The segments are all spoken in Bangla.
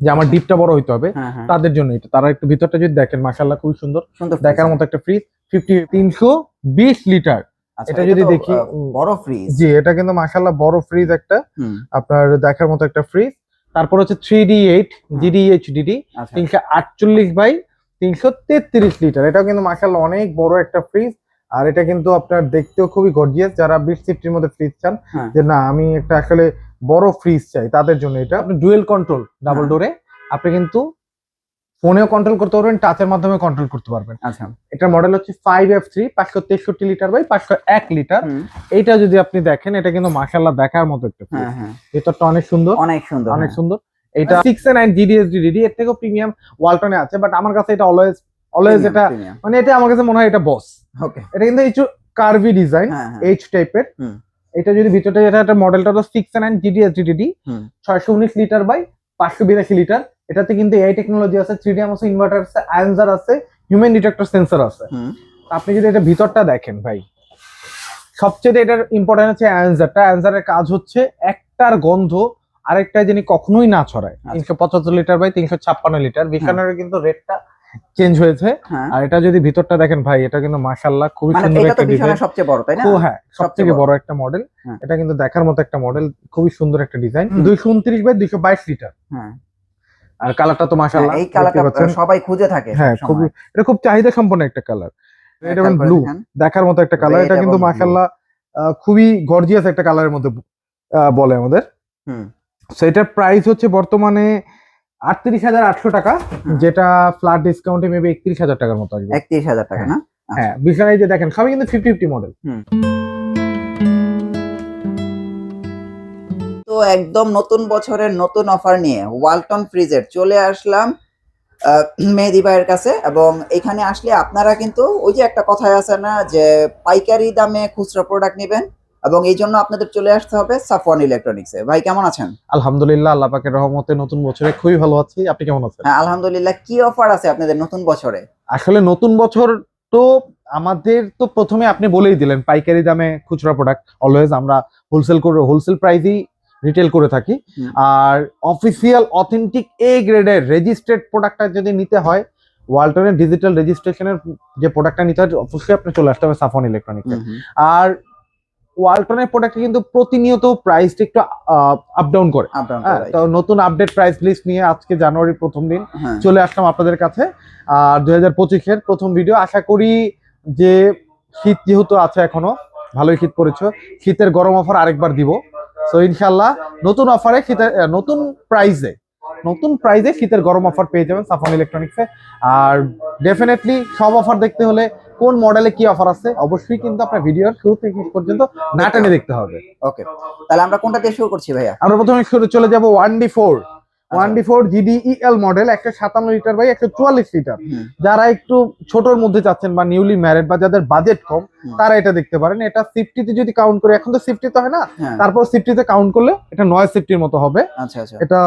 যে আমার ডিপটা বড় হইতে হবে হ্যাঁ হ্যাঁ। তাদের জন্য এটা। তারা একটু ভিতরটা যদি দেখেন মাশাল্লাহ খুবই সুন্দর। দেখার মতো একটা ফ্রিজ ফিফটি তিনশো বিশ লিটার। আচ্ছা, এটা যদি দেখি, বড় ফ্রিজ জি এটা কিন্তু মাশাল্লাহ বড় ফ্রিজ একটা। আপনার দেখার মতো একটা ফ্রিজ তারপর হচ্ছে থ্রি ডি এইট জিডিএইচডিডি আচ্ছা। তিনশো আটচল্লিশ বাই তিনশো তেত্রিশ লিটার। এটাও কিন্তু মাসাল্লাহ অনেক বড় একটা ফ্রিজ আর এটা কিন্তু আপনার দেখতেও খুবই গর্জিয়াস যারা বিশ সিফটির মধ্যে ফ্রিজ চান হ্যাঁ। যে না আমি একটা আসলে বড় ফ্রিজ চাই তাদের জন্য এটা। আপনি ডুয়েল কন্ট্রোল ডাবল। ডোরে আপনি কিন্তু ফোনেও কন্ট্রোল করতে পারবেন টাচের মাধ্যমে কন্ট্রোল করতে পারবেন। আচ্ছা। এটার মডেল হচ্ছে ফাইভ এফ থ্রি পাঁচশো তেষট্টি লিটার বাই পাঁচশো এক লিটার এইটা যদি আপনি দেখেন এটা কিন্তু মাসাল্লাহ দেখার মতো একটা হ্যাঁ হ্যাঁ। ভেতরটা অনেক সুন্দর। অনেক সুন্দর অনেক। সুন্দর। এটা six A nine GDS GDSD এর থেকেও প্রিমিয়াম ওয়ালটনে আছে বাট আমার কাছে এটা অলওয়েজ অলওয়েজ এটা মানে এটা আমার কাছে মনে হয় এটা বস ওকে এটা কিন্তু একটু কার্ভি ডিজাইন হ্যাঁ হ্যাঁ। এইচ টাইপের। এটা যদি ভিতরটা যেটা একটা মডেলটা হলো সিক্স নাইন জিডিএসডিডি হুম। ছয়শো উনিশ লিটার বাই পাঁচশো বিরাশি লিটার এটাতে কিন্তু এআই টেকনোলজি আছে থ্রি ডি আছে ইনভার্টার আছে আয়নজার আছে হিউম্যান ডিটেক্টর সেন্সর আছে। আপনি যদি এটা ভিতরটা দেখেন ভাই সবচেয়ে এটার ইম্পর্টেন্ট হচ্ছে অ্যান্সারটা অ্যান্সারের কাজ হচ্ছে একটার গন্ধ আরেকটা যিনি কখনোই না ছড়ায়। আচ্ছা। তিনশো পঁচাত্তর লিটার বাই তিনশো ছাপ্পান্ন লিটার বিকানের কিন্তু রেটটা চেঞ্জ হয়েছে। হ্যাঁ। আর এটা যদি ভিতরটা দেখেন ভাই এটা কিন্তু মাশাল্লাহ খুবই মানে সুন্দর একটা ডিজাইন সবচেয়ে বড় তাই না? হ্যাঁ সব সবচেয়ে বড়। একটা মডেল হ্যাঁ। এটা কিন্তু দেখার মতো একটা মডেল খুবই সুন্দর একটা ডিজাইন হুম। দুইশো উনত্রিশ বাই দুইশো বাইশ লিটার হ্যাঁ। আর কালারটা তো মাশাল্লাহ হ্যাঁ, এই কালারটা সবাই খুঁজে থাকে হ্যাঁ। খুবই এটা খুব চাহিদা সম্পন্ন একটা কালার এটা খেয়াল ব্লু দেখার মতো একটা কালার এটা কিন্তু এবং মাশাল্লাহ আহ, খুবই গর্জিয়াস একটা কালারের মধ্যে বলে আমাদের। হুম। সো এটার প্রাইস হচ্ছে বর্তমানে আটত্রিশ হাজার আটশো টাকা যেটা ফ্ল্যাট ডিসকাউন্টে মেবি একত্রিশ হাজার টাকার মতো আসবে। একত্রিশ হাজার টাকা না? হ্যাঁ বিছানায় যে দেখেন সবই কিন্তু ফিফটি ফিফটি মডেল তো একদম নতুন বছরের নতুন অফার নিয়ে ওয়ালটন ফ্রিজের চলে আসলাম মেহেদি ভাইয়ের কাছে এবং এখানে আসলে আপনারা কিন্তু ওই যে একটা কথায় আছে না যে পাইকারি দামে খুচরা প্রোডাক্ট নেবেন এবং এই জন্য আপনাদের চলে আসতে হবে সাফওয়ান ইলেকট্রনিক্সে ভাই কেমন আছেন? আলহামদুলিল্লাহ আল্লাহ পাকের রহমতে নতুন বছরে খুবই ভালো আছি। আপনি কেমন আছেন? হ্যাঁ আলহামদুলিল্লাহ কি অফার আছে আপনাদের নতুন বছরে? আসলে নতুন বছর তো আমাদের তো প্রথমে আপনি বলেই দিলেন পাইকারি দামে খুচরা প্রোডাক্ট অলওয়েজ আমরা হোলসেল করে হোলসেল প্রাইসেই রিটেল করে থাকি। আর অফিসিয়াল অথেন্টিক এ গ্রেডের রেজিস্ট্রেড প্রোডাক্টটা যদি নিতে হয় ওয়ালটনের ডিজিটাল রেজিস্ট্রেশনের যে প্রোডাক্টটা নিতে হয় অবশ্যই আপনি চলে আসতে হবে সাফন ইলেকট্রনিক্স আর ওয়ালটনের প্রোডাক্ট কিন্তু প্রতিনিয়ত প্রাইসটা একটু আপ ডাউন করে। হ্যাঁ, তো নতুন আপডেট প্রাইস লিস্ট নিয়ে আজকে জানুয়ারির প্রথম দিন হ্যাঁ। চলে আসলাম আপনাদের কাছে। আর দুই হাজার পঁচিশের প্রথম ভিডিও আশা করি যে শীত যেহেতু আছে এখনও ভালোই শীত পড়েছে। শীতের গরম অফার আরেকবার দিব। তো ইনশাল্লাহ নতুন অফারে শীতের নতুন প্রাইসে নতুন প্রাইসে শীতের গরম অফার পেয়ে যাবেন সাফন ইলেকট্রনিক্সে আর ডেফিনেটলি সব অফার দেখতে হলে কোন মডেলে কি অফার আছে অবশ্যই কিন্তু আপনার ভিডিওর শুরু থেকে পর্যন্ত না টেনে দেখতে হবে। ওকে তাহলে আমরা কোনটা দিয়ে শুরু করছি ভাইয়া? আমরা প্রথমে শুরু চলে যাব one D four. One D four GDEL model একশো সাতান্ন লিটার বাই একশো চুয়াল্লিশ লিটার যারা একটু ছোটর মধ্যে চাচ্ছেন বা নিউলি ম্যারিড বা যাদের বাজেট কম তারা এটা দেখতে পারেন। এটা সিফটিতে যদি কাউন্ট করে এখন তো সিফটি তো হয় না হ্যাঁ। তারপর সিফটিতে কাউন্ট করলে এটা নয় সিফটির মতো হবে। আচ্ছা আচ্ছা। এটা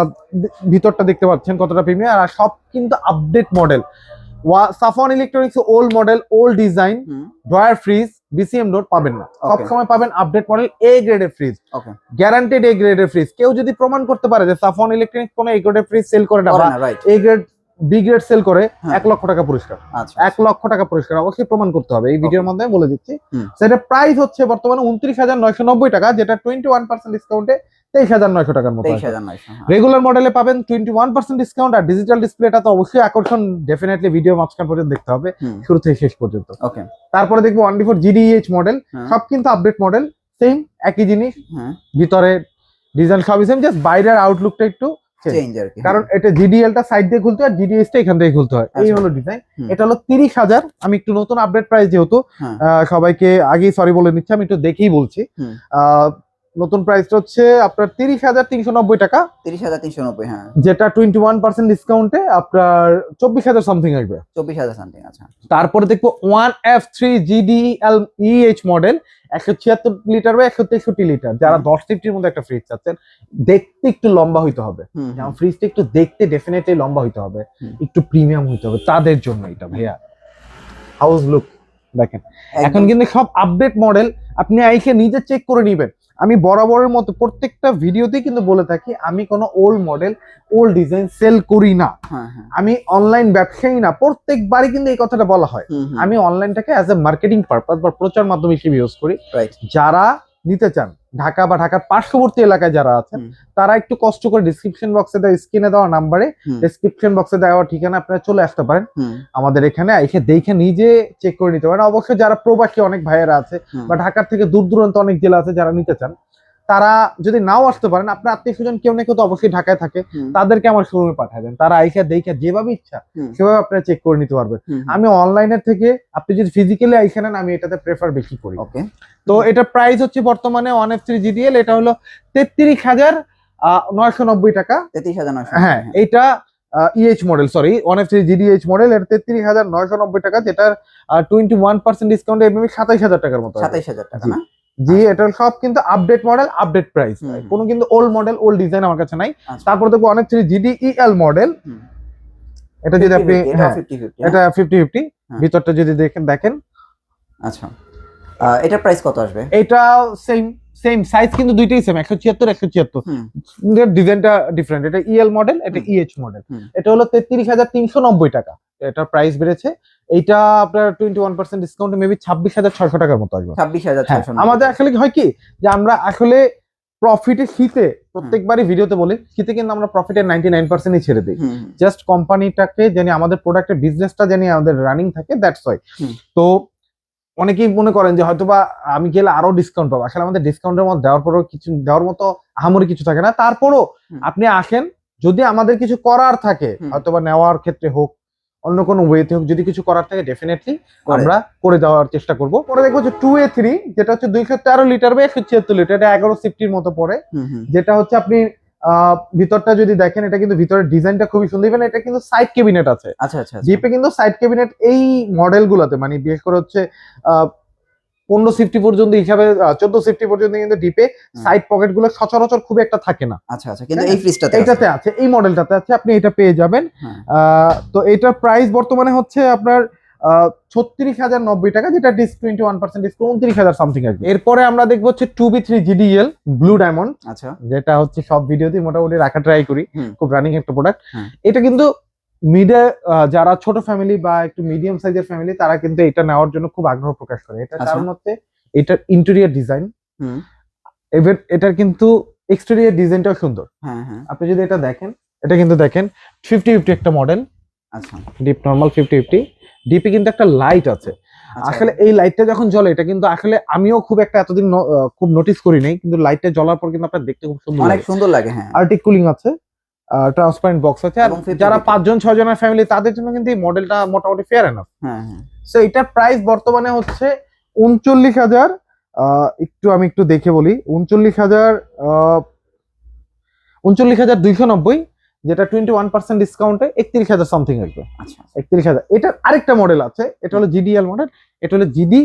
ভিতরটা দেখতে পাচ্ছেন কতটা প্রিমিয়ার আর সব কিন্তু update model সাফন electronics old model old design drawer fridge BCM door পাবেন না. সব সময় পাবেন আপডেট মডেল এ গ্রেডের ফ্রিজ গ্যারান্টেড এ গ্রেডের ফ্রিজ কেউ যদি প্রমাণ করতে পারে যে সাফন ইলেকট্রনিক্স কোনো এ গ্রেডের ফ্রিজ সেল করে না A grade B grade sale করে হ্যাঁ। এক লক্ষ টাকা পুরস্কার। আচ্ছা এক লক্ষ টাকা পুরস্কার। অবশ্যই প্রমাণ করতে হবে। এই ভিডিওর মাধ্যমে বলে দিচ্ছি। সেটা প্রাইস হচ্ছে বর্তমানে উনত্রিশ হাজার নয়শো নব্বই টাকা যেটা টোয়েন্টি ওয়ান পার্সেন্ট ডিসকাউন্টে তেইশ হাজার নয়শো টাকার মতো হ্যাঁ। রেগুলার মডেলে পাবেন টোয়েন্টি ওয়ান পার্সেন্ট ডিসকাউন্ট আর ডিজিটাল ডিসপ্লেটা তো অবশ্যই আকর্ষণ ডেফিনেটলি ভিডিও মাঝখান পর্যন্ত দেখতে হবে। শুরু থেকে শেষ পর্যন্ত। ওকে তারপরে দেখব one D four GDH model হ্যাঁ। সব কিন্তু আপডেট মডেল সেম একই জিনিস। হ্যাঁ। ভিতরে ডিজাইন সবই সেম জাস্ট বাইরের আউটলুকটা একটু চেঞ্জ আর কি কারণ এটা জিডিএল টা সাইড দিয়ে খুলতে হয় জিডিএস টা এখান থেকে খুলতে হয়। এই আচ্ছা। হলো ডিজাইন এটা হলো তিরিশ হাজার। আমি একটু নতুন আপডেট প্রাইস যেহেতু হ্যাঁ। সবাইকে আগেই সরি বলে নিচ্ছি আমি একটু দেখেই বলছি। আহ, নতুন প্রাইসটা হচ্ছে আপনার তিরিশ হাজার তিনশো নব্বই টাকা। তিরিশ হাজার তিনশো নব্বই হ্যাঁ। যেটা টোয়েন্টি ওয়ান পার্সেন্ট ডিসকাউন্টে আপনার চব্বিশ হাজার সামথিং আসবে। চব্বিশ হাজার সামথিং আচ্ছা। তারপরে দেখব one F three GDL EH model একশো ছিয়াত্তর লিটার বা একশো তেষট্টি লিটার যারা। দশ ফিফটির মধ্যে একটা ফ্রিজ চাচ্ছেন দেখতে একটু লম্বা হইতে হবে। যেমন ফ্রিজটা একটু দেখতে ডেফিনেটলি লম্বা হইতে হবে। একটু প্রিমিয়াম হইতে হবে। তাদের জন্য এটা ভাইয়া। হাউস লুক দেখেন। এখন কিন্তু সব আপডেট মডেল আপনি আইসে নিজে চেক করে নিবেন। আমি বরাবরের মতো প্রত্যেকটা ভিডিওতেই কিন্তু বলে থাকি আমি কোনো old model old design sale করি না। হ্যাঁ হ্যাঁ। আমি অনলাইন ব্যবসায়ী না প্রত্যেকবারই কিন্তু এই কথাটা বলা হয়। আমি অনলাইনটাকে অ্যাজ এ মার্কেটিং পারপাস বা প্রচার মাধ্যম হিসেবে ইউজ করি. যারা নিতে চান ঢাকা বা ঢাকার পার্শ্ববর্তী এলাকায় যারা আছেন তারা একটু কষ্ট করে ডিসক্রিপশন বক্সে দেওয়া স্ক্রিনে দেওয়া নাম্বারে। ডিসক্রিপশন বক্সে দেওয়া ঠিকানা আপনারা চলে আসতে পারেন। আমাদের এখানে এসে দেখে নিজে চেক করে নিতে পারেন। অবশ্যই যারা প্রবাসী অনেক ভাইয়েরা আছে বা ঢাকার থেকে দূর দূরান্ত অনেক জেলা আছে যারা নিতে চান তারা যদি নাও আসতে পারেন আপনার আত্মীয় স্বজন কেউ না কেউ তো অবশ্যই ঢাকায় থাকে তাদেরকে আমার শোরুমে পাঠিয়ে দেন। তারা আইসা দেখে যেভাবে ইচ্ছা সেভাবে আপনারা চেক করে নিতে পারবেন। আমি অনলাইনের থেকে আপনি যদি ফিজিক্যালি আইসা নেন আমি এটাতে প্রেফার বেশি করি। তো এটা প্রাইস হচ্ছে বর্তমানে ওয়ান এফ থ্রি জিডিএল এটা হলো তেত্রিশ হাজার নয়শো নব্বই টাকা। তেত্রিশ হাজার হ্যাঁ এটা EH model sorry one F three GDH model এটা তেত্রিশ হাজার নয়শো নব্বই টাকা যেটার টোয়েন্টি ওয়ান পার্সেন্ট ডিসকাউন্ট এমনি সাতাইশ হাজার টাকার মতো সাতাইশ হাজার টাকা না? জি এটা সব কিন্তু আপডেট মডেল আপডেট প্রাইস। কোনো কিন্তু ওল্ড মডেল ওল্ড ডিজাইন আমার কাছে নাই। আচ্ছা। তারপর দেখব অনেক থ্রি জিডি ইএল মডেল এটা যদি আপনি হ্যাঁ এটা ফিফটি ফিফটি হ্যাঁ। ভিতরটা যদি দেখেন দেখেন। আচ্ছা। এটার প্রাইস কত আসবে? এটা সেম সেম সাইজ কিন্তু দুইটাই সেম একশো ছিয়াত্তর একশো ছিয়াত্তর। ডিজাইনটা ডিফারেন্ট এটা ইএল মডেল এটা। ইএইচ মডেল এটা হলো তেত্রিশ হাজার তিনশো নব্বই টাকা। এটার প্রাইস বেড়েছে। এইটা আপনার twenty one percent discount maybe ছাব্বিশ হাজার ছয়শো টাকার মতো আসবে। ছাব্বিশ হাজার হ্যাঁ, আমাদের আসলে হয় কি যে আমরা আসলে প্রফিটে শীতে প্রত্যেকবারই ভিডিওতে বলি শীতে কিন্তু আমরা প্রফিটের নাইনটি নাইন পার্সেন্টই ছেড়ে দিই। জাস্ট কোম্পানিটাকে জানি আমাদের প্রোডাক্টের বিজনেসটা জানি আমাদের রানিং থাকে দ্যাটস ওয়াই তো অনেকেই মনে করেন যে হয়তোবা আমি গেলে আরও ডিসকাউন্ট পাবো। আসলে আমাদের ডিসকাউন্টের মধ্যে দেওয়ার পরেও কিছু দেওয়ার মতো আহামরি কিছু থাকে না। তারপরও আপনি আসেন যদি আমাদের কিছু করার থাকে হুম। হয়তোবা নেওয়ার ক্ষেত্রে হোক অন্য কোনো ওয়েতে হোক যদি কিছু করার থাকে ডেফিনেটলি আমরা করে দেওয়ার চেষ্টা করব। পরে দেখব যে টু এ থ্রি যেটা হচ্ছে দুইশো তেরো লিটার বা একশো ছিয়াত্তর লিটার এটা এগারো সিফটির মতো পড়ে। যেটা হচ্ছে আপনি আহ, ভিতরটা যদি দেখেন এটা কিন্তু ভিতরের ডিজাইনটা খুবই সুন্দর। ইভেন এটা কিন্তু সাইড ক্যাবিনেট আছে। আচ্ছা আচ্ছা আচ্ছা। জিপে কিন্তু সাইড ক্যাবিনেট এই মডেল গুলোতে মানে বিশেষ করে হচ্ছে পনেরো সিফটি পর্যন্ত হিসাবে চোদ্দ সিফটি পর্যন্ত কিন্তু ডিপে সাইড পকেটগুলো সচরাচর খুব একটা থাকে না। আচ্ছা আচ্ছা কিন্তু হ্যাঁ, এই ফ্রিজটাতে এইটাতে আছে এই মডেলটাতে আছে আপনি এটা পেয়ে যাবেন। হ্যাঁ। তো এটার প্রাইস বর্তমানে হচ্ছে আপনার ছত্রিশ হাজার নব্বই টাকা যেটা ডিস টোয়েন্টি ওয়ান পার্সেন্ট ডিসকাউন্ট উনত্রিশ হাজার সামথিং আসবে এরপরে আমরা দেখব হচ্ছে two B three GDL blue diamond আচ্ছা। যেটা হচ্ছে সব ভিডিওতেই মোটামুটি রাখা ট্রাই করি খুব রানিং একটা প্রোডাক্ট এটা কিন্তু মিডে যারা ছোট ফ্যামিলি বা একটু মিডিয়াম সাইজের ফ্যামিলি তারা কিন্তু এটা নেওয়ার জন্য খুব আগ্রহ প্রকাশ করে। এটা আচ্ছা। কারণ হচ্ছে এটার ইন্টেরিয়ার ডিজাইন এবার এটার কিন্তু এক্সটেরিয়ার ডিজাইনটাও সুন্দর। হ্যাঁ হ্যাঁ। আপনি যদি এটা দেখেন এটা কিন্তু দেখেন ফিফটি ফিফটি একটা মডেল আচ্ছা। Deep normal fifty fifty DP কিন্তু একটা লাইট আছে। আচ্ছা। আসলে এই লাইটটা যখন জ্বলে এটা কিন্তু আসলে আমিও খুব একটা এতদিন খুব নোটিস করি নাই কিন্তু লাইটটা জ্বলার পর কিন্তু আপনার দেখতে খুব সুন্দর অনেক সুন্দর লাগে হ্যাঁ। আর্টিক কুলিং আছে। ট্রান্সপারেন্ট বক্স আছে। আর যারা পাঁচজন ছয় জনের ফ্যামিলি তাদের জন্য কিন্তু এই মডেলটা মোটামুটি ফেয়ার এনাফ হ্যাঁ হ্যাঁ। সো এটার প্রাইস বর্তমানে হচ্ছে উনচল্লিশ হাজার একটু আমি একটু দেখে বলি। উনচল্লিশ হাজার উনচল্লিশ হাজার দুইশো নব্বই যেটা টোয়েন্টি ওয়ান পার্সেন্ট ডিসকাউন্টে একত্রিশ হাজার সামথিং আসবে। আচ্ছা। একত্রিশ হাজার। এটার আরেকটা মডেল আছে এটা হলো জিডিএল মডেল এটা হলো জিডি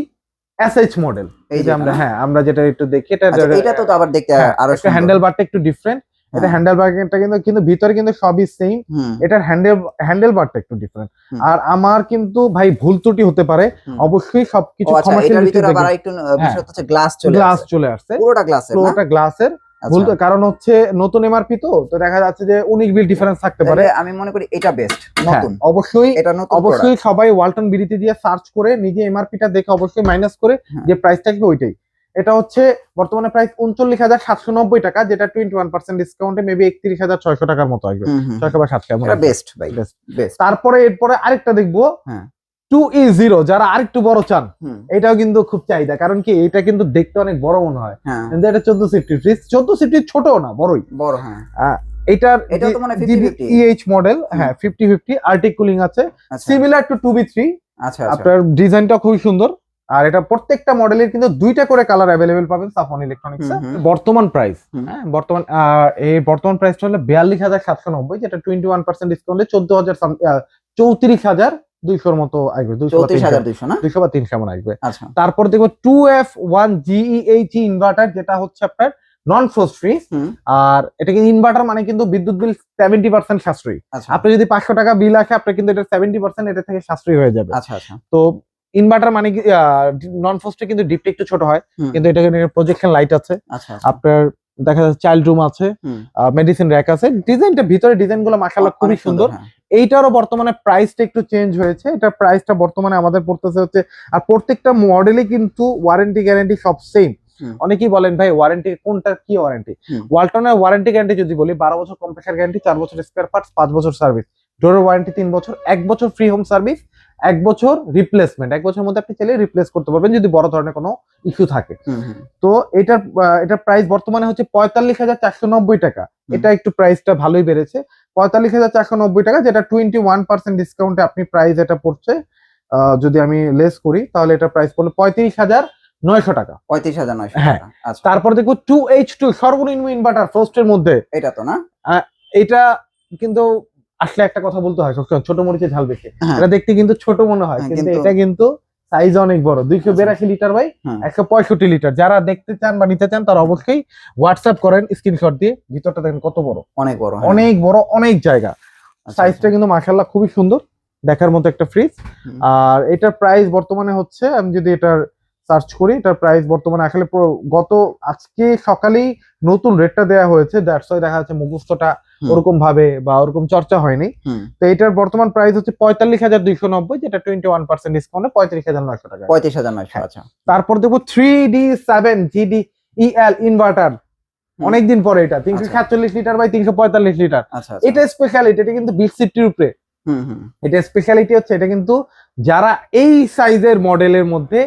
এস এইচ মডেল এই যে আমরা হ্যাঁ আমরা যেটা একটু দেখি এটা আচ্ছা, এটা তো আবার দেখতে আরও একটা হ্যান্ডেল বারটা একটু ডিফারেন্ট এটা হ্যাঁ। হ্যান্ডেল বারটা কিন্তু কিন্তু ভিতরে কিন্তু সবই সেম এটার হ্যান্ডেল হ্যান্ডেল বারটা একটু ডিফারেন্ট আর আমার কিন্তু ভাই ভুল ত্রুটি হতে পারে। অবশ্যই সবকিছু আচ্ছা এটার ভিতরে আবার একটু হচ্ছে গ্লাস চলে গ্লাস চলে আসছে। পুরোটা গ্লাসের পুরোটা গ্লাসের ভুল আচ্ছা কারণ হচ্ছে নতুন এমআরপি তো তো দেখা যাচ্ছে যে উনিশ বিল ডিফারেন্স থাকতে পারে। আমি মনে করি এটা বেস্ট হ্যাঁ, নতুন। অবশ্যই এটা নতুন অবশ্যই সবাই ওয়ালটন বিডিতে দিয়ে সার্চ করে নিজে এমআরপিটা দেখে অবশ্যই মাইনাস করে হ্যাঁ। যে প্রাইস থাকবে ওইটাই। এটা হচ্ছে বর্তমানে প্রাইস উনচল্লিশ হাজার সাতশো নব্বই টাকা যেটা টোয়েন্টি ওয়ান পার্সেন্ট ডিসকাউন্টে মেবি একত্রিশ হাজার ছয়শো টাকার মতো আসবে। ছয়শো বা সাতশো এটা। বেস্ট ভাই। বেস্ট তারপরে এরপরে আরেকটা দেখব। হ্যাঁ। টু ই জিরো যারা আরেকটু বড় চান এটাও কিন্তু খুব চাহিদা কারণ কি এটা কিন্তু দেখতে অনেক বড় মনে হয়। হ্যাঁ। কিন্তু এটা চোদ্দ সিফটি ফ্রিজ চোদ্দ সিফটি ছোট না বড়ই। বড় হ্যাঁ। এটার এটাও তো মনে 50-50 ইএইচ মডেল হ্যাঁ ফিফটি ফিফটি আর্টিক কুলিং আছে। Similar to two B three আচ্ছা আপনার ডিজাইনটা খুবই সুন্দর। আর এটা প্রত্যেকটা মডেলের কিন্তু দুইটা করে কালার অ্যাভেলেবেল পাবেন সাফন ইলেকট্রনিক্স। বর্তমান প্রাইস হ্যাঁ বর্তমান এই বর্তমান প্রাইসটা হলো বিয়াল্লিশ হাজার সাতশো নব্বই যেটা টোয়েন্টি ওয়ান পার্সেন্ট ডিসকাউন্টে চোদ্দ হাজার চৌত্রিশ হাজার দুইশোর মতো আসবে দুইশো বা তিনশো- দুইশো না? দুইশো বা এমন আসবে। আচ্ছা। তারপর দেখব two F one G E H inverter যেটা হচ্ছে আপনার নন ফ্রোস্ট ফ্রি আর এটা কিন্তু ইনভার্টার মানে কিন্তু বিদ্যুৎ বিল সেভেন্টি পার্সেন্ট সাশ্রয়ী। আচ্ছা। আপনি যদি পাঁচশো টাকা বিল আসে আপনার কিন্তু এটা সেভেন্টি পার্সেন্ট এটা থেকে সাশ্রয়ী হয়ে যাবে। আচ্ছা আচ্ছা। তো ইনভার্টার মানে নন ফোস্টে কিন্তু ডিপটা একটু ছোট হয় কিন্তু এটা প্রজেকশন লাইট আছে। আচ্ছা আচ্ছা। আপনার দেখা যাচ্ছে চাইল্ড রুম আছে মেডিসিন র্যাক আছে। ডিজাইনটা ভিতরে ডিজাইনগুলো মাসাল্লাহ খুবই সুন্দর হ্যাঁ। এইটারও বর্তমানে প্রাইসটা একটু চেঞ্জ হয়েছে। এটা প্রাইসটা বর্তমানে আমাদের পড়তেছে হচ্ছে আর প্রত্যেকটা মডেলে কিন্তু ওয়ারেন্টি গ্যারান্টি সব সেম অনেকেই বলেন ভাই ওয়ারেন্টি কোনটা কি ওয়ারেন্টি। ওয়ালটনের ওয়ারেন্টি গ্যারান্টি যদি বলি বারো বছর কম্প্রেসার গ্যারান্টি চার বছর স্পেয়ার পার্টস পাঁচ বছর সার্ভিস ডোরের ওয়ারেন্টি তিন বছর এক বছর ফ্রি হোম সার্ভিস এক বছর রিপ্লেসমেন্ট এক বছরের মধ্যে আপনি চাইলে রিপ্লেস করতে পারবেন যদি বড় ধরনের কোনো ইস্যু থাকে। তো এটার এটার প্রাইস বর্তমানে হচ্ছে পঁয়তাল্লিশ হাজার চারশো নব্বই টাকা। এটা একটু প্রাইসটা ভালোই বেড়েছে। পঁয়তাল্লিশ হাজার চারশো নব্বই টাকা যেটা টোয়েন্টি ওয়ান পার্সেন্ট ডিসকাউন্টে আপনি প্রাইস এটা পড়ছে যদি আমি লেস করি তাহলে এটা প্রাইস পড়ল পঁয়ত্রিশ হাজার নয়শো টাকা। পঁয়ত্রিশ হাজার নয়শো হ্যাঁ। টাকা। আচ্ছা। তারপর দেখব টু এইচ টু সর্বনিম্ন ইনভার্টার ফ্রস্টের মধ্যে। এটা তো না? এটা কিন্তু আসলে একটা কথা বলতে হয় সবসময় ছোট মরিচে ঝাল বেশি। হ্যাঁ। এটা দেখতে কিন্তু ছোট মনে হয় হ্যাঁ, কিন্তু এটা কিন্তু সাইজ অনেক বড়। দুইশো বিরাশি লিটার বাই হুম। একশো পঁয়ষট্টি লিটার যারা দেখতে চান বা নিতে চান তারা অবশ্যই হোয়াটসঅ্যাপ করেন স্ক্রিনশট দিয়ে ভিতরটা দেখেন কত বড়। অনেক বড় হ্যাঁ। অনেক বড় অনেক জায়গা। আচ্ছা, সাইজটা কিন্তু মাশাল্লাহ খুবই সুন্দর দেখার মতো একটা ফ্রিজ আর এটার প্রাইস বর্তমানে হচ্ছে আমি যদি এটার সার্চ করি এটার প্রাইস বর্তমানে আসলে গত আজকে সকালেই নতুন রেটটা দেওয়া হয়েছে দ্যাটস ওয়াই দেখা যাচ্ছে মুখস্থটা ওরকম ভাবে বা ওরকম চর্চা হয়নি। তো এটার বর্তমান প্রাইস হচ্ছে পঁয়তাল্লিশ হাজার দুইশো নব্বই যেটা টোয়েন্টি ওয়ান পার্সেন্ট ডিসকাউন্টে পঁয়ত্রিশ হাজার নয়শো টাকা। পঁয়ত্রিশ হাজার নয়শো হ্যাঁ। আচ্ছা। তারপর দেখব three D seven G D E L inverter. অনেকদিন পরে এটা তিনশো আচ্ছা। সাতচল্লিশ লিটার বাই তিনশো পঁয়তাল্লিশ লিটার। আচ্ছা আচ্ছা। এটা স্পেশালিটি এটা কিন্তু বিগ সিটির উপরে। হুম হুম। এটা স্পেশালিটি হচ্ছে এটা কিন্তু যারা এই সাইজের মডেলের মধ্যে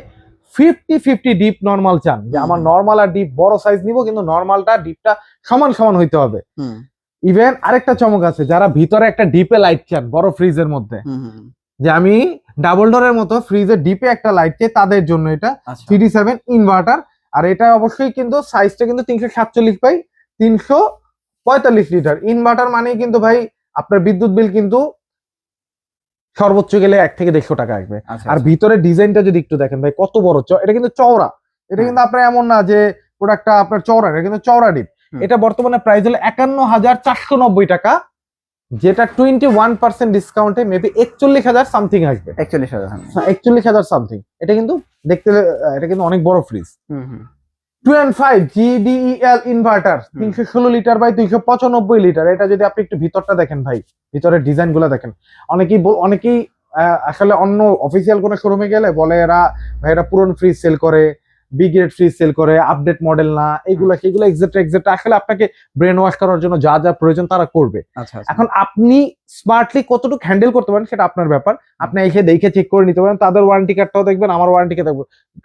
ফিফটি ফিফটি ডিপ নর্মাল চান। যে আমার নর্মাল আর ডিপ বড় সাইজ নিব কিন্তু নর্মালটা ডিপটা সমান সমান হইতে হবে। ইভেন আরেকটা চমক আছে যারা ভিতরে একটা ডিপে লাইট চান বড় ফ্রিজের মধ্যে। যে আমি ডাবল ডোরের মতো ফ্রিজের ডিপে একটা লাইট চাই তাদের জন্য এটা থ্রি সেভেন ইনভার্টার আর এটা অবশ্যই কিন্তু সাইজটা কিন্তু তিনশো সাতচল্লিশ বাই তিনশো পঁয়তাল্লিশ লিটার ইনভার্টার মানেই কিন্তু ভাই আপনার বিদ্যুৎ বিল কিন্তু সর্বোচ্চ গেলে এক থেকে দেড়শো টাকা আসবে। আচ্ছা আর আচ্ছা। ভিতরের ডিজাইনটা যদি একটু দেখেন ভাই কত বড় চ- এটা কিন্তু চওড়া। এটা হ্যাঁ। কিন্তু আপনার এমন না যে প্রোডাক্টটা আপনার চওড়া এটা কিন্তু চওড়া ডিপ। এটা বর্তমানে প্রাইস হলো একান্ন হাজার চারশো নব্বই টাকা যেটা টোয়েন্টি ওয়ান পার্সেন্ট ডিসকাউন্টে মেবি একচল্লিশ হাজার সামথিং আসবে। একচল্লিশ হাজার হ্যাঁ। একচল্লিশ হাজার সামথিং এটা কিন্তু দেখতে এটা কিন্তু অনেক বড় ফ্রিজ জিডিইএল ইনভার্টার হুম। তিনশো ষোলো লিটার বাই দুইশো পঁচানব্বই লিটার এটা যদি আপনি একটু ভিতরটা দেখেন ভাই ভিতরের ডিজাইনগুলো দেখেন অনেকেই অনেকেই আহ, আসলে অন্য অফিসিয়াল কোনো শোরুমে গেলে বলে এরা ভাই এরা পুরনো ফ্রিজ সেল করে বি গ্রেড ফ্রিজ সেল করে আপডেট মডেল না এইগুলো সেগুলো এক্সাক্ট এক্সাক্ট আসলে আপনাকে ব্রেন ওয়াশ করার জন্য যা যা প্রয়োজন তারা করবে। আচ্ছা আচ্ছা। এখন আপনি স্মার্টলি কতটুকু হ্যান্ডেল করতে পারেন সেটা আপনার ব্যাপার। আপনি এসে দেখে চেক করে নিতে পারেন তাদের ওয়ারেন্টি কার্ডটাও দেখবেন আমার ওয়ারেন্টি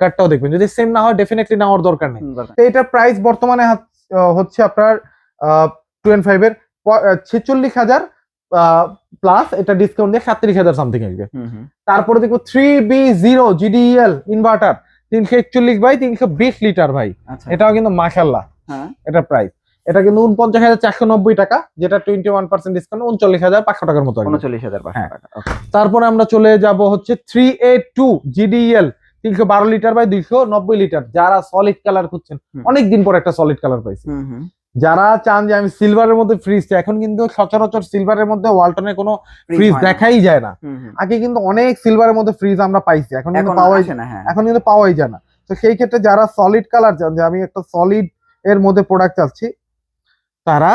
কার্ডটাও দেখবেন। যদি সেম না হয় ডেফিনেটলি নেওয়ার দরকার নেই। এটার প্রাইস বর্তমানে হচ্ছে আপনার টু এন্ড ফাইভ এর ছেচল্লিশ হাজার প্লাস এটা ডিসকাউন্ট দিয়ে সাতত্রিশ হাজার সামথিং আসবে। তারপরে দেখব three B zero G D L inverter তিনশো একচল্লিশ বাই তিনশো বিশ লিটার ভাই। আচ্ছা। এটাও কিন্তু মাসাল্লাহ হ্যাঁ। এটা প্রাইস এটা কিন্তু উনপঞ্চাশ হাজার চারশো নব্বই টাকা যেটা টোয়েন্টি ওয়ান পার্সেন্ট ডিসকাউন্ট উনচল্লিশ হাজার পাঁচশো টাকার মতো। উনচল্লিশ হাজার হ্যাঁ। তারপরে আমরা চলে যাব হচ্ছে থ্রি এ টু জিডিএল তিনশো বারো লিটার বাই দুইশো নব্বই লিটার। যারা সলিড কালার খুঁজছেন। অনেকদিন পর একটা সলিড কালার পাইছি। যারা চান যে আমি সিলভারের মধ্যে ফ্রিজ চাই এখন কিন্তু সচরাচর সিলভারের মধ্যে ওয়ালটনের কোনো ফ্রিজ দেখাই যায় না। আগে কিন্তু অনেক সিলভারের মধ্যে ফ্রিজ আমরা পাইছি এখন কিন্তু পাওয়াই আসে না হ্যাঁ। এখন কিন্তু পাওয়াই যায় না। তো সেই ক্ষেত্রে যারা সলিড কালার চান যে আমি একটা সলিড এর মধ্যে প্রোডাক্ট চাচ্ছি তারা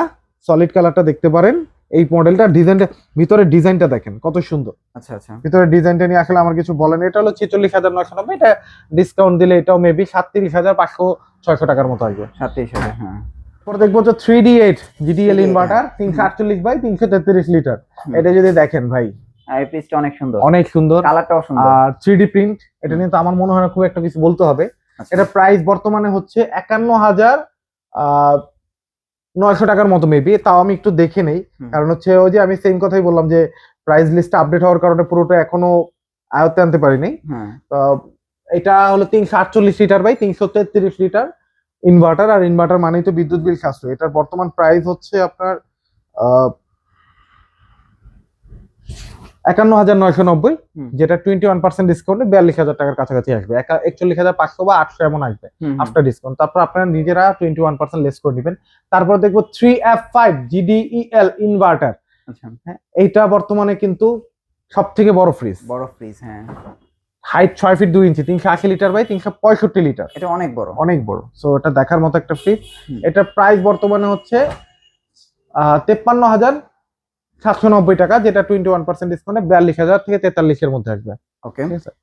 সলিড কালারটা দেখতে পারেন। এই মডেলটা ডিজাইনটা ভিতরে ডিজাইনটা দেখেন কত সুন্দর। আচ্ছা আচ্ছা। ভিতরে ডিজাইনটা নিয়ে আসলে আমার কিছু বলেন এটা হলো ছেচল্লিশ হাজার নয়শো নব্বই এটা ডিসকাউন্ট দিলে এটাও মেবি সাতত্রিশ হাজার পাঁচশো ছয়শো টাকার মতো আসবে। সাতত্রিশ হাজার হ্যাঁ। তারপর দেখব হচ্ছে three D eight G D L inverter. তিনশো আটচল্লিশ বাই তিনশো তেত্রিশ লিটার এটা যদি দেখেন ভাই। পিসটা অনেক সুন্দর। অনেক সুন্দর। কালারটাও সুন্দর। আর থ্রি প্রিন্ট এটা নিয়ে তো আমার মনে হয় না খুব একটা কিছু বলতে হবে। আচ্ছা। এটা প্রাইস বর্তমানে হচ্ছে একান্ন হাজার নয়শো টাকার মতো মেবি তাও আমি একটু দেখে নেই। কারণ হচ্ছে ওই যে আমি সেম কথাই বললাম যে প্রাইস লিস্টটা আপডেট হওয়ার কারণে পুরোটা এখনও আয়ত্তে আনতে পারিনি। তো এটা হলো তিনশো আটচল্লিশ লিটার বাই তিনশো তেত্রিশ লিটার ইনভার্টার আর ইনভার্টার মানেই তো বিদ্যুৎ বিল সাশ্রয়। এটার বর্তমান প্রাইস হচ্ছে আপনার একান্ন হাজার নয়শো নব্বই যেটা টোয়েন্টি ওয়ান পার্সেন্ট ডিসকাউন্টে বিয়াল্লিশ হাজার টাকার কাছাকাছি আসবে। একচল্লিশ হাজার পাঁচশো বা আটশো এমন আসবে। আফটার ডিসকাউন্ট তারপর আপনারা নিজেরা টোয়েন্টি ওয়ান পার্সেন্ট লেস করে নেবেন তারপর দেখব three F five G D E L inverter এইটা বর্তমানে কিন্তু সব থেকে বড় ফ্রিজ বড় ফ্রিজ হ্যাঁ। হাইট ছয় ফিট দুই ইঞ্চি তিনশো আশি লিটার বাই তিনশো পঁয়ষট্টি লিটার এটা অনেক বড়। অনেক বড়। সো এটা দেখার মতো একটা ফ্রিজ। এটার প্রাইস বর্তমানে হচ্ছে তেপ্পান্ন হাজার সাতশো নব্বই টাকা যেটা টোয়েন্টি ওয়ান পার্সেন্ট ডিসকাউন্টে বিয়াল্লিশ হাজার থেকে তেতাল্লিশের মধ্যে আসবে। ওকে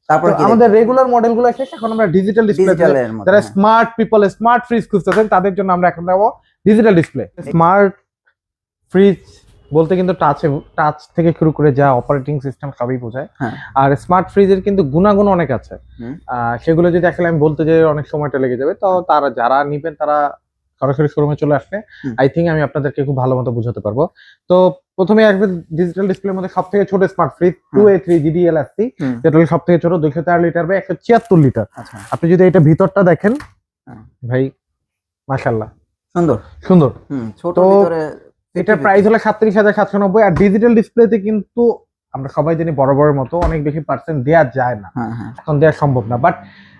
তারপর আমাদের রেগুলার মডেলগুলো শেষ এখন আমরা ডিজিটাল ডিসপ্লে যারা। স্মার্ট পিপল স্মার্ট ফ্রিজ খুঁজতেছেন তাদের জন্য আমরা এখন দেবো ডিজিটাল ডিসপ্লে স্মার্ট ফ্রিজ বলতে কিন্তু টাচ টাচ থেকে শুরু করে যা অপারেটিং সিস্টেম সবই বোঝায়। হ্যাঁ। আর স্মার্ট ফ্রিজের কিন্তু গুণাগুণ অনেক আছে। সেগুলো যদি আসলে আমি বলতে যাই অনেক সময়টা লেগে যাবে। তো তারা যারা নিবেন তারা সরাসরি শোরুমে চলে আসলে আই থিঙ্ক আমি আপনাদেরকে খুব ভালো মতো বুঝাতে পারব। তো প্রথমে আসবে ডিজিটাল ডিসপ্লের মধ্যে সব থেকে ছোট smart fridge two A three G D L আসছি হুম। যেটা সব থেকে ছোট দুইশো তেরো লিটার বা একশো ছিয়াত্তর লিটার আচ্ছা। আপনি যদি এটা ভিতরটা দেখেন হ্যাঁ। ভাই মাশাল্লাহ সুন্দর। সুন্দর। ছোট তো ভিতরে এটার প্রাইস হলো সাতত্রিশ হাজার সাতশো নব্বই আর ডিজিটাল ডিসপ্লেতে কিন্তু আমরা সবাই জানি বড় বড় মতো অনেক বেশি পার্সেন্ট দেওয়া যায় না। হ্যাঁ হ্যাঁ। এখন দেওয়া সম্ভব না। বাট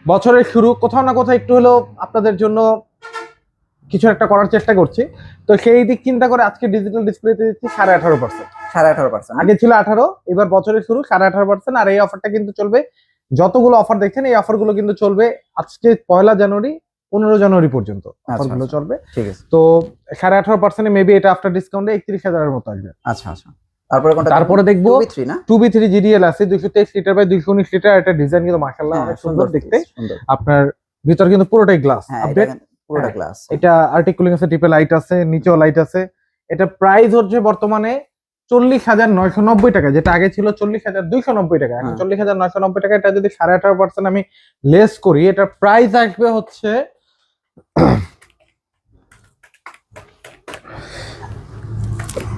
বছরের শুরু কোথাও না কোথাও একটু হলেও আপনাদের জন্য কিছু একটা করার চেষ্টা করছি। তো সেই দিক চিন্তা করে আজকে ডিজিটাল ডিসপ্লেতে দিচ্ছি সাড়ে আঠারো পার্সেন্ট সাড়ে আঠারো পার্সেন্ট আগে ছিল আঠারো এবার বছরের শুরু সাড়ে আঠারো পার্সেন্ট আর এই অফারটা কিন্তু চলবে। যতগুলো অফার দেখছেন এই অফারগুলো কিন্তু চলবে আজকে পয়লা জানুয়ারি পনেরো জানুয়ারি পর্যন্ত অফারগুলো আচ্ছা। চলবে। ঠিক আছে। তো সাড়ে আঠারো পার্সেন্ট মেবি এটা আফটার ডিসকাউন্টে একত্রিশ হাজারের মতো আসবে। আচ্ছা আচ্ছা। তারপরে তারপরে দেখব টু বি থ্রি জিডিএল আছে দুইশো তেইশ লিটার বাই দুইশো উনিশ লিটার এটা ডিজাইন কিন্তু মার্শাল্লাহ হ্যাঁ, অনেক সুন্দর দেখতে। আপনার ভিতর কিন্তু পুরোটাই গ্লাস হ্যাঁ আপডেট পুরোটা হ্যাঁ। গ্লাস এটা আর্টিকুলিং আছে টিপে লাইট আছে নিচেও লাইট আছে। এটা প্রাইস হচ্ছে বর্তমানে চল্লিশ হাজার নয়শো নব্বই টাকা যেটা আগে ছিল চল্লিশ হাজার দুইশো নব্বই টাকা। এখন হ্যাঁ। চল্লিশ হাজার নয়শো নব্বই টাকা এটা যদি সাড়ে আঠারো পার্সেন্ট আমি লেস করি এটা প্রাইস আসবে হচ্ছে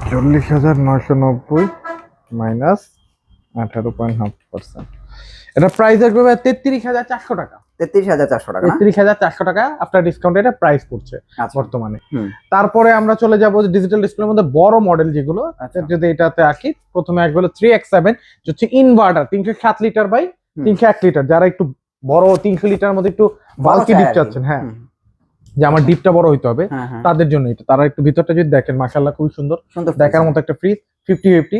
চল্লিশ হাজার নয়শো নব্বই মাইনাস আঠারো পয়েন্ট হাফ পার্সেন্ট। এটা প্রাইস আসবে তেত্রিশ হাজার চারশো টাকা। তেত্রিশ হাজার চারশো টাকা তেত্রিশ হাজার চারশো টাকা আপনার ডিসকাউন্ট এটা প্রাইস পড়ছে আচ্ছা। বর্তমানে। তারপরে আমরা চলে যাব ডিজিটাল ডিসপ্লের মধ্যে বড় মডেল যেগুলো আচ্ছা। যদি এটাতে আসি প্রথমে আসবে হলো থ্রি এক্স সেভেন হচ্ছে ইনভার্টার তিনশো সাত লিটার বাই তিনশো এক লিটার যারা একটু বড় তিনশো লিটার মধ্যে একটু বালকি ডিপ চাচ্ছেন হ্যাঁ। যে আমার ডিপটা বড় হইতে হবে হ্যাঁ হ্যাঁ। তাদের জন্য এটা। তারা একটু ভিতরটা যদি দেখেন মাশাল্লাহ খুবই সুন্দর। দেখার মতো একটা fridge fifty fifty.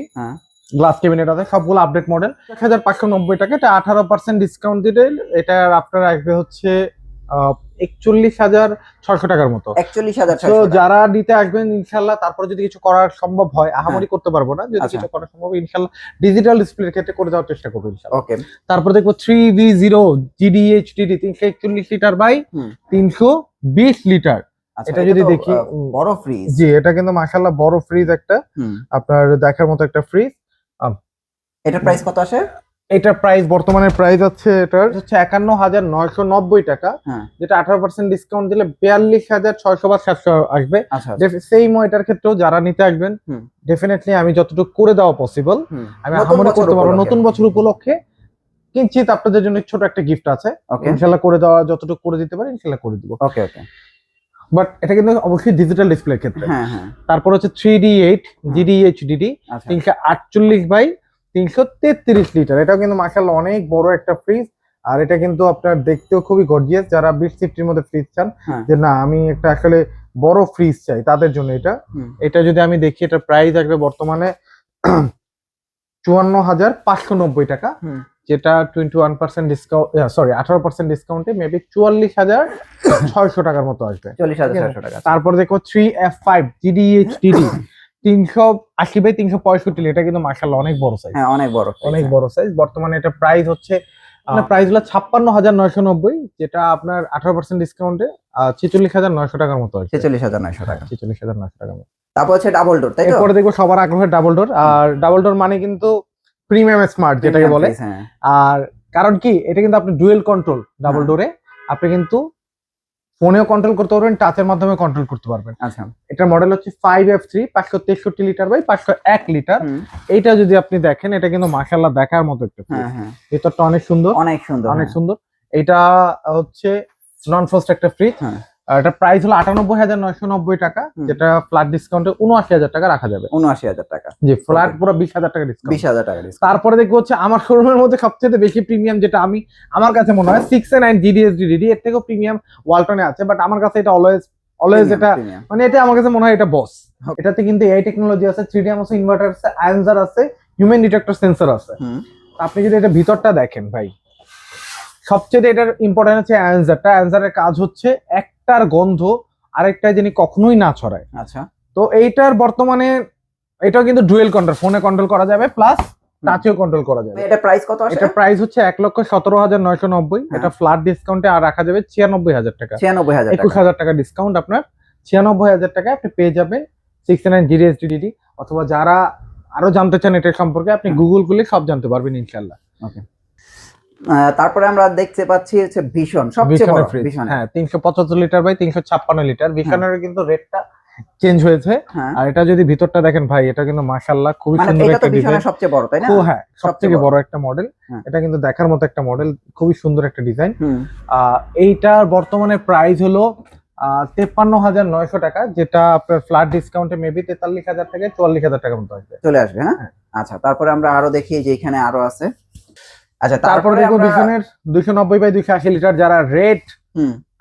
Glass cabinet আছে সবগুলো আপডেট মডেল এক হাজার পাঁচশো নব্বই টাকা এটা আঠারো পার্সেন্ট ডিসকাউন্ট দিলে এটা আপনার আসবে হচ্ছে একচল্লিশ হাজার ছয়শো টাকার মতো। একচল্লিশ হাজার তো যারা নিতে আসবেন ইনশাল্লাহ তারপরে যদি কিছু করার সম্ভব হয় আহামরি করতে পারব না। যদি হ্যাঁ। আচ্ছা। কিছু করা সম্ভব ইনশাল্লাহ ডিজিটাল ডিসপ্লের ক্ষেত্রে করে দেওয়ার চেষ্টা করব ইনশাল্লাহ। ওকে তারপর দেখব থ্রি ভি জিরো জিডিএইচডিডি তিনশো একচল্লিশ লিটার বাই তিনশো বিশ লিটার আচ্ছা এটা যদি দেখি, বড় ফ্রিজ জি এটা কিন্তু মাসাল্লাহ বড় ফ্রিজ একটা। আপনার দেখার মতো একটা ফ্রিজ এটার প্রাইস কত আসে? এটার প্রাইস বর্তমানে প্রাইস আছে এটার হচ্ছে একান্ন হাজার নয়শো নব্বই টাকা হ্যাঁ। যেটা আঠারো পার্সেন্ট ডিসকাউন্ট দিলে বিয়াল্লিশ হাজার ছয়শো বা সাতশো আসবে। আচ্ছা আচ্ছা। সেই এটার ক্ষেত্রেও যারা নিতে আসবেন। ডেফিনেটলি আমি যতটুকু করে দেওয়া পসিবল আমি বছর করতে পারব। নতুন বছর উপলক্ষে কিঞ্চিত আপনাদের জন্য ছোট একটা গিফট আছে। ওকে ইনশাল্লাহ করে দেওয়া যতটুকু করে দিতে পারি ইনশাল্লাহ করে দিব। ওকে ওকে বাট এটা কিন্তু অবশ্যই ডিজিটাল ডিসপ্লে ক্ষেত্রে। হ্যাঁ হ্যাঁ। তারপর হচ্ছে থ্রি ডি এইট জিডিএইচডিডি আচ্ছা। তিনশো আটচল্লিশ বাই তিনশো তেত্রিশ লিটার। এটাও কিন্তু মাসাল্লাহ অনেক বড় একটা ফ্রিজ আর এটা কিন্তু আপনার দেখতেও খুবই গর্জিয়াস যারা বিশ সিফটির মধ্যে ফ্রিজ চান হ্যাঁ। যে না আমি একটা আসলে বড় ফ্রিজ চাই তাদের জন্য এটা। এটা যদি আমি দেখি এটা প্রাইস আসবে বর্তমানে চুয়ান্ন হাজার পাঁচশো নব্বই টাকা। যেটা twenty one percent discount sorry আঠারো পার্সেন্ট ডিসকাউন্টে মেবি চুয়াল্লিশ হাজার ছয়শো টাকার মতো আসবে। চল্লিশ হাজার ছয়শো টাকা। তারপর দেখো থ্রি এফ ফাইভ জিডিএইচডিডি তিনশো আশি বাই তিনশো পঁয়ষট্টি এটা কিন্তু মার্শাল্লাহ অনেক বড় সাইজ হ্যাঁ অনেক বড় অনেক বড় সাইজ বর্তমানে এটা প্রাইস হচ্ছে প্রাইস হলো ছাপ্পান্ন হাজার নয়শো নব্বই যেটা আপনার আঠারো পার্সেন্ট ডিসকাউন্টে ছেচল্লিশ হাজার নয়শো টাকার মতো ছেচল্লিশ হাজার নয়শো টাকা। ছেচল্লিশ হাজার নয়শো টাকার মতো। তারপর হচ্ছে ডাবল ডোর তাই তো? এরপরে দেখব সবার আগ্রহের ডাবল ডোর আর ডাবল ডোর মানে কিন্তু প্রিমিয়াম স্মার্ট যেটাকে বলে। হ্যাঁ। আর কারণ কি এটা কিন্তু আপনি ডুয়েল কন্ট্রোল ডাবল হ্যাঁ। ডোরে আপনি কিন্তু ফোনেও কন্ট্রোল করতে পারবেন টাচের মাধ্যমে কন্ট্রোল করতে পারবেন। আচ্ছা। এটার মডেল হচ্ছে ফাইভ এফ থ্রি পাঁচশো তেষট্টি লিটার বাই পাঁচশো এক লিটার এইটা যদি আপনি দেখেন এটা কিন্তু মাসাল্লাহ দেখার মতো একটা হ্যাঁ হ্যাঁ। ভেতরটা অনেক সুন্দর। অনেক সুন্দর অনেক হ্যাঁ। সুন্দর। এটা হচ্ছে নন ফ্রস্ট একটা ফ্রিজ হ্যাঁ। এটা প্রাইস হলো আটানব্বই হাজার নয়শো নব্বই টাকা যেটা ফ্ল্যাট ডিসকাউন্টে উনআশি হাজার টাকা রাখা যাবে। উনআশি হাজার টাকা। জি ফ্ল্যাট. পুরো বিশ হাজার টাকা ডিসকাউন্ট বিশ হাজার টাকা। তারপরে দেখব হচ্ছে আমার শোরুমের মধ্যে সবচেয়ে বেশি প্রিমিয়াম যেটা আমি আমার কাছে মনে হয় সিক্স এ নাইন জিডিএসডিডি এর থেকেও প্রিমিয়াম ওয়ালটনে আছে বাট আমার কাছে এটা অলওয়েজ অলওয়েজ এটা মানে এটা আমার কাছে মনে হয় এটা বস এটাতে কিন্তু এই টেকনোলজি আছে থ্রি ডি আছে ইনভার্টার আছে আয়নজার আছে হিউম্যান ডিটেক্টর সেন্সর আছে। আপনি যদি এটা ভিতরটা দেখেন ভাই সবচেয়ে এটার ইম্পর্টেন্ট হচ্ছে অ্যান্সারটা অ্যান্সারের কাজ হচ্ছে একটার গন্ধ আরেকটা যিনি কখনোই না ছড়ায়। আচ্ছা। তো এইটার বর্তমানে এটাও কিন্তু ডুয়েল কন্ট্রোল ফোনে কন্ট্রোল করা যাবে প্লাস টাচেও কন্ট্রোল করা যাবে। এটা প্রাইস কত আসে? এটা প্রাইস হচ্ছে এক লক্ষ সতেরো হাজার নয়শো নব্বই হ্যাঁ। এটা ফ্ল্যাট ডিসকাউন্টে আর রাখা যাবে ছিয়ানব্বই হাজার টাকা। ছিয়ানব্বই হাজার একুশ হাজার টাকা ডিসকাউন্ট আপনার। ছিয়ানব্বই হাজার টাকা আপনি পেয়ে যাবেন সিক্স নাইন জিডি এসডিডি অথবা যারা আরও জানতে চান এটার সম্পর্কে আপনি গুগল করলে সব জানতে পারবেন ইনশাল্লাহ আহ, তারপরে আমরা দেখতে পাচ্ছি হচ্ছে ভীষণ সবচেয়ে বড় ভীষণ হ্যাঁ তিনশো পঁচাত্তর লিটার বাই তিনশো ছাপ্পান্ন লিটার বিশনের কিন্তু রেটটা চেঞ্জ হয়েছে। হ্যাঁ। আর এটা যদি ভিতরটা দেখেন ভাই এটা কিন্তু মাশাল্লাহ খুবই মানে সুন্দর এটা তো একটা ডিজাইন ভীষণের সবচেয়ে বড় তাই না? হ্যাঁ সব থেকে সবচেয়ে বড় একটা মডেল হ্যাঁ। এটা কিন্তু দেখার মতো একটা মডেল খুবই সুন্দর একটা ডিজাইন আহ, এইটার বর্তমানে প্রাইস হলো তেপ্পান্ন হাজার নয়শো টাকা যেটা আপনার ফ্ল্যাট ডিসকাউন্টে মেবি তেতাল্লিশ হাজার থেকে চুয়াল্লিশ হাজার টাকার মতো আসবে। চলে আসবে হ্যাঁ? হ্যাঁ। আচ্ছা তারপরে আমরা আরও দেখি যে এখানে আরও আছে। আচ্ছা তারপরে দেখো দুইশো নব্বই বাই দুইশো আশি লিটার যারা রেড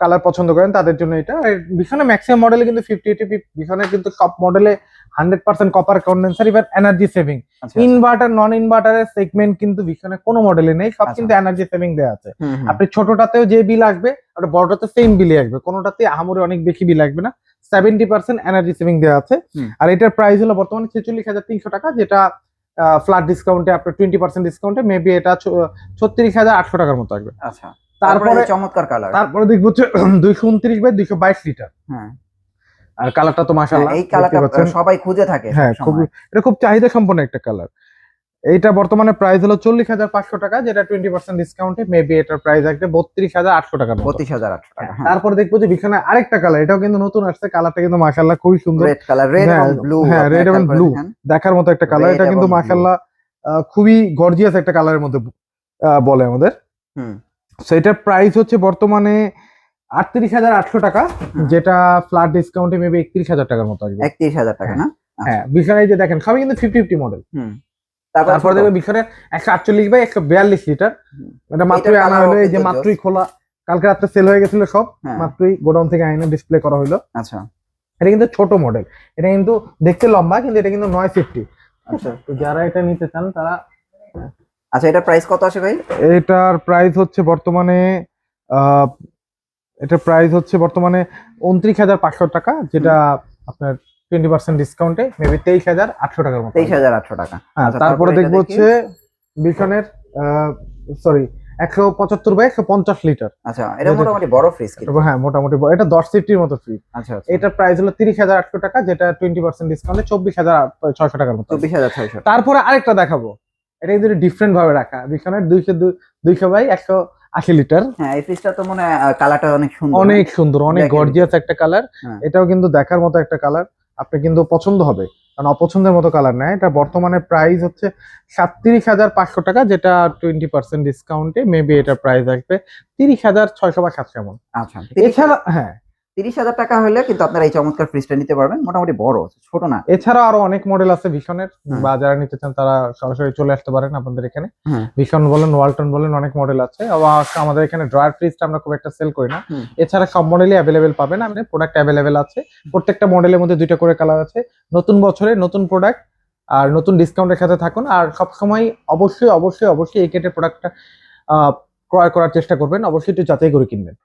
কালার পছন্দ করেন তাদের জন্য এটা। বিশনে ম্যাক্সিমাম মডেলে কিন্তু ফিফটি এইটি বিশনের কিন্তু সব মডেলে hundred percent copper condenser even energy saving inverter non ইনভার্টারের segment কিন্তু বিশনে কোনো মডেলে নেই সব আচ্ছা। কিন্তু এনার্জি সেভিং দেওয়া আছে। আপনি ছোটটাতেও যে বিল আসবে আর বড়টাতে সেম বিলে আসবে কোনোটাতে আহামরি অনেক বেশি বিল আসবে না। সেভেন্টি পার্সেন্ট এনার্জি সেভিং দেওয়া আছে। আর এটার প্রাইস হলো বর্তমানে ছেচল্লিশ হাজার তিনশো টাকা যেটা ফ্ল্যাট ডিসকাউন্টে আপনার টোয়েন্টি পার্সেন্ট ডিসকাউন্টে মেবি এটা ছত্রিশ হাজার আটশো টাকার মতো আসবে। আচ্ছা তারপরে চমৎকার কালার তারপরে দেখব হচ্ছে দুইশো উনত্রিশ বাই দুইশো বাইশ লিটার হ্যাঁ। আর কালারটা তো মাসাল্লাহ এই কালারটা সবাই খুঁজে থাকে হ্যাঁ খুব এটা খুব চাহিদা সম্পন্ন একটা কালার এইটা বর্তমানে প্রাইস হলো চল্লিশ হাজার পাঁচশো টাকা যেটা টোয়েন্টি পার্সেন্ট ডিসকাউন্টে মেবি এটার প্রাইস আসবে বত্রিশ হাজার আটশো টাকা বত্রিশ হাজার আটশো টাকা হ্যাঁ। তারপরে দেখব যে বিছানায় আরেকটা কালার এটাও কিন্তু নতুন আসছে কালারটা কিন্তু মাশাল্লাহ খুবই সুন্দর। রেড কালার রেড হ্যাঁ, ব্লু হ্যাঁ, red এবং blue। দেখার মতো একটা কালার এটা কিন্তু আহ, খুবই গর্জিয়াস একটা কালারের মধ্যে বলে আমাদের। হুম। সেটার প্রাইস হচ্ছে বর্তমানে আটত্রিশ হাজার আটশো টাকা যেটা ফ্ল্যাট ডিসকাউন্টে মেবি একত্রিশ হাজার টাকার মতো আসবে। একত্রিশ হাজার টাকা না? হ্যাঁ বিছানায় যে দেখেন সবই কিন্তু ফিফটি ফিফটি মডেল হুম। তারপরে দেখবে বিছানায় একশো আটচল্লিশ বাই একশো বিয়াল্লিশ লিটার। এটা মাত্রই আনা হলো এই যে মাত্রই খোলা কালকে রাত্রে সেল হয়ে গেছিল সব হ্যাঁ। মাত্রই গোডাউন থেকে আইনে ডিসপ্লে করা হলো আচ্ছা। এটা কিন্তু ছোট মডেল এটা কিন্তু দেখতে লম্বা কিন্তু এটা কিন্তু নয় ফিফটি আচ্ছা। তো যারা এটা নিতে চান তারা আচ্ছা এটা প্রাইস কত আছে ভাই? এটার প্রাইস হচ্ছে বর্তমানে আহ, এটার প্রাইস হচ্ছে বর্তমানে উনত্রিশ হাজার পাঁচশো টাকা যেটা আপনার টোয়েন্টি পার্সেন্ট ডিসকাউন্টে মেবি তেইশ হাজার আটশো টাকার মতো। তেইশ হাজার আটশো টাকা। হ্যাঁ, আচ্ছা, তারপরে দেখব দেখি। হচ্ছে বিশনের সরি একশো পঁচাত্তর বাই একশো পঞ্চাশ লিটার। আচ্ছা এটা এটা- মোটামুটি বড় ফ্রিজ হ্যাঁ মোটামুটি এটা দশ সিফটির মতো ফ্রি আচ্ছা আচ্ছা। এটার প্রাইস হলো তিরিশ হাজার আটশো টাকা যেটা টোয়েন্টি পার্সেন্ট ডিসকাউন্টে চব্বিশ হাজার ছয়শো টাকার মতো। চব্বিশ হাজার ছয়শো। তারপরে আরেকটা দেখাবো। এটা কিন্তু ডিফারেন্ট ভাবে রাখা। বিছানার দুইশো দুইশো বাই একশো আশি লিটার। হ্যাঁ এই ফ্রিজটা তো মনে হয় কালারটা অনেক সুন্দর। অনেক সুন্দর অনেক। গর্জিয়াস একটা কালার হ্যাঁ। এটাও কিন্তু দেখার মতো একটা কালার আপনি কিন্তু পছন্দ হবে। কারণ অপছন্দের মতো কালার নেয়। এটা বর্তমানে প্রাইস হচ্ছে সাতত্রিশ হাজার পাঁচশো টাকা যেটা টোয়েন্টি পার্সেন্ট ডিসকাউন্টে মেবি এটা প্রাইস আসবে তিরিশ হাজার ছয়শো বা সাতশো এমন। আচ্ছা এছাড়া হ্যাঁ তিরিশ হাজার টাকা হলে কিন্তু আপনারা এই চমৎকার ফ্রিজটা নিতে পারবেন। মোটামুটি বড় ছোট না। এছাড়া আরও অনেক মডেল আছে ভীষণের। বা যারা নিতে চান তারা সরাসরি চলে আসতে পারেন আপনাদের এখানে। ভীষণ বলেন ওয়ালটন বলেন অনেক মডেল আছে। আবার আমাদের এখানে ড্রয়ার ফ্রিজটা আমরা খুব একটা সেল করি না। এছাড়া সব মডেলই অ্যাভেলেবেল পাবেন। আপনি প্রোডাক্ট অ্যাভেলেবেল আছে। প্রত্যেকটা মডেলের মধ্যে দুইটা করে কালার আছে। নতুন বছরে নতুন প্রোডাক্ট আর নতুন ডিসকাউন্টের সাথে থাকুন। আর সবসময় অবশ্যই অবশ্যই অবশ্যই এই কেটের প্রোডাক্টটা ক্রয় করার চেষ্টা করবেন। অবশ্যই একটু যাচাই করে কিনবেন।